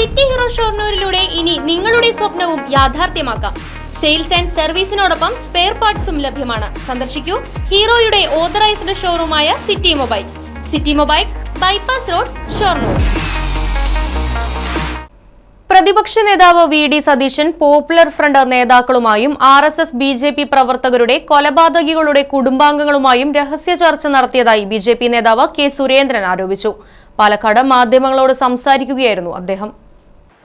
City hero ഷോർണൂരിലൂടെ ഇനി നിങ്ങളുടെ സ്വപ്നവും യാഥാർത്ഥ്യമാക്കാം. സെയിൽസ് ആൻഡ് സർവീസിനോടൊപ്പം സ്പെയർ പാർട്സും ലഭ്യമാണ്. സന്ദർശിക്കൂ ഹീറോയുടെ authorised ഷോറൂമായ city mobiles. City mobiles bypass road Shoranur. പ്രതിപക്ഷ നേതാവ് V D Satheesan popular front നേതാക്കളുമായും R S S B J P പ്രവർത്തകരുടെ കൊലപാതകികളുടെ കുടുംബാംഗങ്ങളുമായും രഹസ്യ ചർച്ച നടത്തിയതായി ബി ജെ പി നേതാവ് കെ സുരേന്ദ്രൻ ആരോപിച്ചു. പാലക്കാട് മാധ്യമങ്ങളോട് സംസാരിക്കുകയായിരുന്നു അദ്ദേഹം.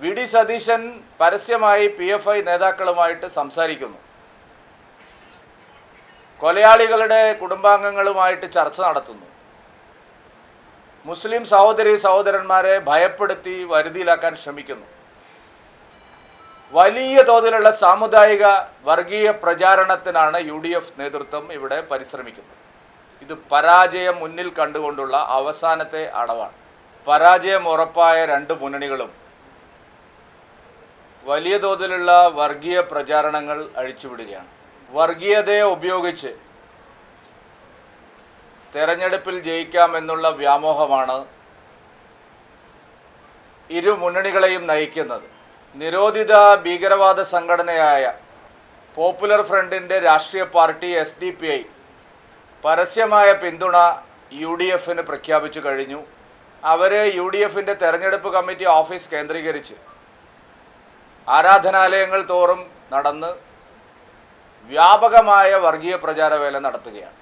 വി ഡി സതീശൻ പരസ്യമായി പി എഫ് ഐ നേതാക്കളുമായിട്ട് സംസാരിക്കുന്നു. കൊലയാളികളുടെ കുടുംബാംഗങ്ങളുമായിട്ട് ചർച്ച നടത്തുന്നു. മുസ്ലിം സഹോദരി സഹോദരന്മാരെ ഭയപ്പെടുത്തി വരുതിയിലാക്കാൻ ശ്രമിക്കുന്നു. വലിയ തോതിലുള്ള സാമുദായിക വർഗീയ പ്രചാരണത്തിനാണ് യു ഡി എഫ് നേതൃത്വം ഇവിടെ പരിശ്രമിക്കുന്നത്. ഇത് പരാജയം മുന്നിൽ കണ്ടുകൊണ്ടുള്ള അവസാനത്തെ അടവാണ്. പരാജയം ഉറപ്പായ രണ്ട് മുന്നണികളും വലിയ തോതിലുള്ള വർഗീയ പ്രചാരണങ്ങൾ അഴിച്ചുവിടുകയാണ്. വർഗീയതയെ ഉപയോഗിച്ച് തെരഞ്ഞെടുപ്പിൽ ജയിക്കാമെന്നുള്ള വ്യാമോഹമാണ് ഇരു മുന്നണികളെയും നയിക്കുന്നത്. നിരോധിത ഭീകരവാദ സംഘടനയായ പോപ്പുലർ ഫ്രണ്ടിന്റെ രാഷ്ട്രീയ party S D P I പരസ്യമായ പിന്തുണ യു ഡി എഫിന് പ്രഖ്യാപിച്ചു കഴിഞ്ഞു. അവരെ യു ഡി എഫിന്റെ തെരഞ്ഞെടുപ്പ് കമ്മിറ്റി ഓഫീസ് കേന്ദ്രീകരിച്ച് ആരാധനാലയങ്ങൾ തോറും നടന്ന് വ്യാപകമായ വർഗീയ പ്രചാരവേല നടത്തുകയാണ്.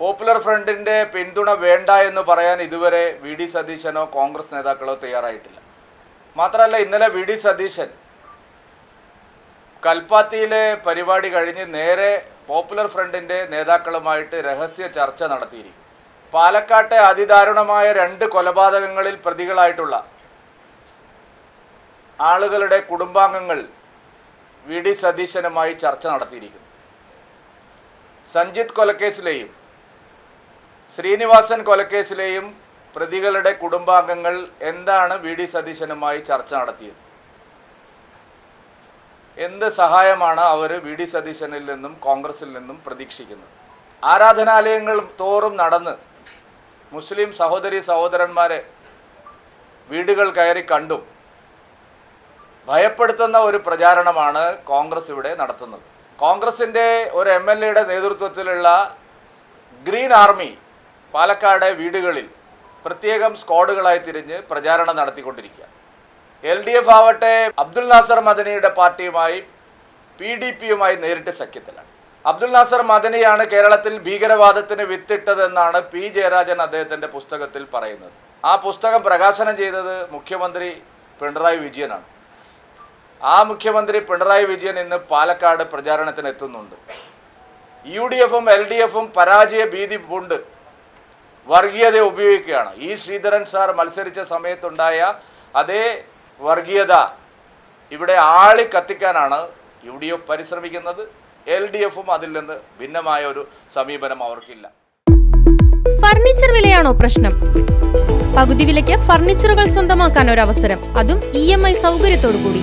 പോപ്പുലർ ഫ്രണ്ടിന്റെ പിന്തുണ വേണ്ട എന്ന് പറയാൻ ഇതുവരെ വി ഡി സതീശനോ കോൺഗ്രസ് നേതാക്കളോ തയ്യാറായിട്ടില്ല. മാത്രമല്ല ഇന്നലെ വി ഡി സതീശൻ കൽപ്പാത്തിയിലെ പരിപാടി കഴിഞ്ഞ് നേരെ പോപ്പുലർ ഫ്രണ്ടിന്റെ നേതാക്കളുമായിട്ട് രഹസ്യ ചർച്ച നടത്തിയിരിക്കും പാലക്കാട്ടെ അതിദാരുണമായ രണ്ട് കൊലപാതകങ്ങളിൽ പ്രതികളായിട്ടുള്ള ആളുകളുടെ കുടുംബാംഗങ്ങൾ വി ഡി സതീശനുമായി ചർച്ച നടത്തിയിരിക്കുന്നു. സഞ്ജിത് കൊലക്കേസിലെയും ശ്രീനിവാസൻ കൊലക്കേസിലെയും പ്രതികളുടെ കുടുംബാംഗങ്ങൾ എന്താണ് വി ഡി സതീശനുമായി ചർച്ച നടത്തിയത്? എന്ത് സഹായമാണ് അവർ വി ഡി സതീശനിൽ നിന്നും കോൺഗ്രസിൽ നിന്നും പ്രതീക്ഷിക്കുന്നത്? ആരാധനാലയങ്ങൾ തോറും നടന്ന് മുസ്ലിം സഹോദരി സഹോദരന്മാരെ വീടുകൾ കയറി കണ്ടും ഭയപ്പെടുത്തുന്ന ഒരു പ്രചാരണമാണ് കോൺഗ്രസ് ഇവിടെ നടത്തുന്നത്. കോൺഗ്രസിന്റെ ഒരു എം എൽ എയുടെ നേതൃത്വത്തിലുള്ള ഗ്രീൻ ആർമി പാലക്കാട് വീടുകളിൽ പ്രത്യേകം സ്ക്വാഡുകളായി തിരിഞ്ഞ് പ്രചാരണം നടത്തിക്കൊണ്ടിരിക്കുക. എൽ ഡി എഫ് ആവട്ടെ അബ്ദുൽ നാസർ മദനിയുടെ പാർട്ടിയുമായി പി ഡി പിയുമായി നേരിട്ട് സഖ്യത്തിലാണ്. അബ്ദുൽ നാസർ മദനിയാണ് കേരളത്തിൽ ഭീകരവാദത്തിന് വിത്തിട്ടതെന്നാണ് പി ജയരാജൻ അദ്ദേഹത്തിന്റെ പുസ്തകത്തിൽ പറയുന്നത്. ആ പുസ്തകം പ്രകാശനം ചെയ്തത് മുഖ്യമന്ത്രി പിണറായി വിജയനാണ്. ആ മുഖ്യമന്ത്രി പിണറായി വിജയൻ ഇന്ന് പാലക്കാട് പ്രചാരണത്തിന് എത്തുന്നുണ്ട്. യു ഡി എഫും എൽ ഡി എഫും പരാജയ ഭീതി പൂണ്ട് വർഗീയത ഉപയോഗിക്കുകയാണ്. ഈ ശ്രീധരൻ സാർ മത്സരിച്ച സമയത്തുണ്ടായ അതേ വർഗീയത ഇവിടെ ആളി കത്തിക്കാനാണ് യു ഡി എഫ് പരിശ്രമിക്കുന്നത്. എൽ ഡി എഫും അതിൽ നിന്ന് ഭിന്നമായ ഒരു സമീപനം അവർക്കില്ല. ഫർണിച്ചർ വിലയാണോ പ്രശ്നം? പകുതി വിലയ്ക്ക് ഫർണിച്ചറുകൾ സ്വന്തമാക്കാൻ ഒരു അവസരം. അതും ഇ എം ഐ സൗകര്യത്തോടു കൂടി